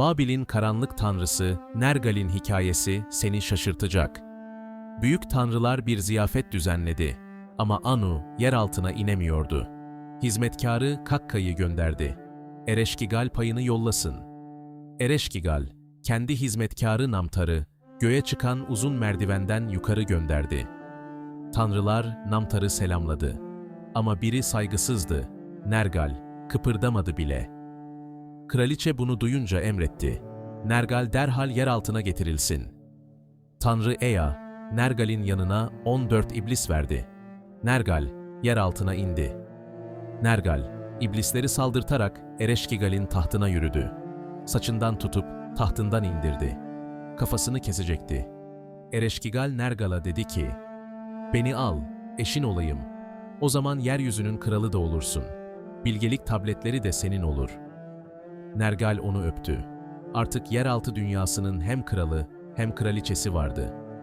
Babil'in karanlık tanrısı Nergal'in hikayesi seni şaşırtacak. Büyük tanrılar bir ziyafet düzenledi ama Anu yer altına inemiyordu. Hizmetkarı Kakka'yı gönderdi. Ereşkigal payını yollasın. Ereşkigal, kendi hizmetkarı Namtar'ı göğe çıkan uzun merdivenden yukarı gönderdi. Tanrılar Namtar'ı selamladı. Ama biri saygısızdı. Nergal, kıpırdamadı bile. Kraliçe bunu duyunca emretti. Nergal derhal yer altına getirilsin. Tanrı Ea, Nergal'in yanına 14 iblis verdi. Nergal, yer altına indi. Nergal, iblisleri saldırtarak Ereşkigal'in tahtına yürüdü. Saçından tutup tahtından indirdi. Kafasını kesecekti. Ereşkigal Nergal'a dedi ki, Beni al, eşin olayım. O zaman yeryüzünün kralı da olursun. Bilgelik tabletleri de senin olur. Nergal onu öptü. Artık yeraltı dünyasının hem kralı hem kraliçesi vardı.